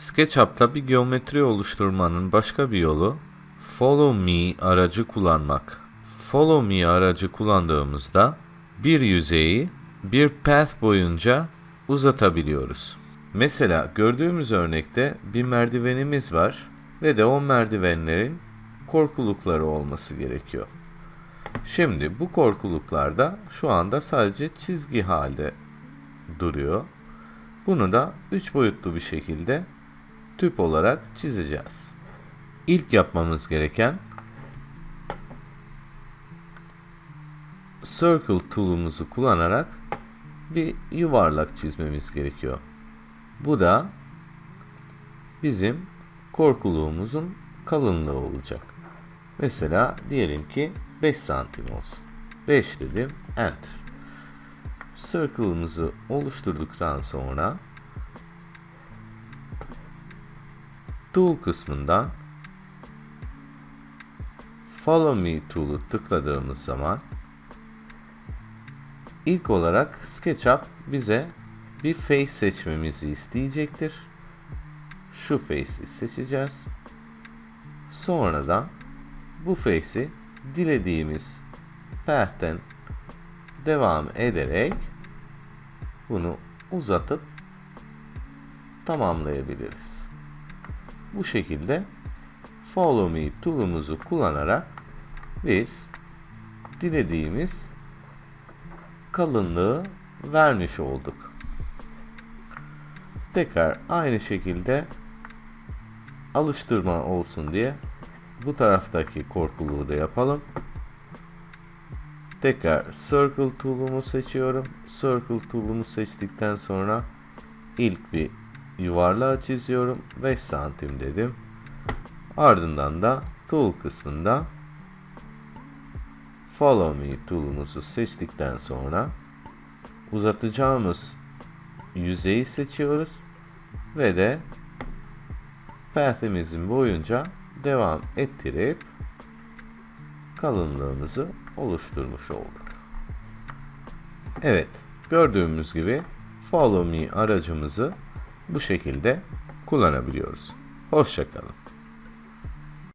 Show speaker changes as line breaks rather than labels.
SketchUp'ta bir geometri oluşturmanın başka bir yolu Follow Me aracı kullanmak. Follow Me aracı kullandığımızda bir yüzeyi bir path boyunca uzatabiliyoruz. Mesela gördüğümüz örnekte bir merdivenimiz var ve de o merdivenlerin korkulukları olması gerekiyor. Şimdi bu korkuluklarda şu anda sadece çizgi halde duruyor. Bunu da 3 boyutlu bir şekilde tüp olarak çizeceğiz. İlk yapmamız gereken Circle tool'umuzu kullanarak bir yuvarlak çizmemiz gerekiyor. Bu da bizim korkuluğumuzun kalınlığı olacak. Mesela diyelim ki 5 santim olsun. 5 dedim, enter. Circle'ımızı oluşturduktan sonra Tool kısmından Follow Me Tool'u tıkladığımız zaman ilk olarak SketchUp bize bir face seçmemizi isteyecektir. Şu face'i seçeceğiz. Sonradan bu face'i dilediğimiz path'ten devam ederek bunu uzatıp tamamlayabiliriz. Bu şekilde Follow Me tool'umuzu kullanarak biz dilediğimiz kalınlığı vermiş olduk. Tekrar aynı şekilde alıştırma olsun diye bu taraftaki korkuluğu da yapalım. Tekrar Circle tool'umu seçiyorum. Circle tool'umu seçtikten sonra ilk bir yuvarlağı çiziyorum. 5 santim dedim. Ardından da tool kısmında Follow Me tool'umuzu seçtikten sonra uzatacağımız yüzeyi seçiyoruz ve de path'imizin boyunca devam ettirip kalınlığımızı oluşturmuş olduk. Evet, gördüğümüz gibi Follow Me aracımızı bu şekilde kullanabiliyoruz. Hoşçakalın.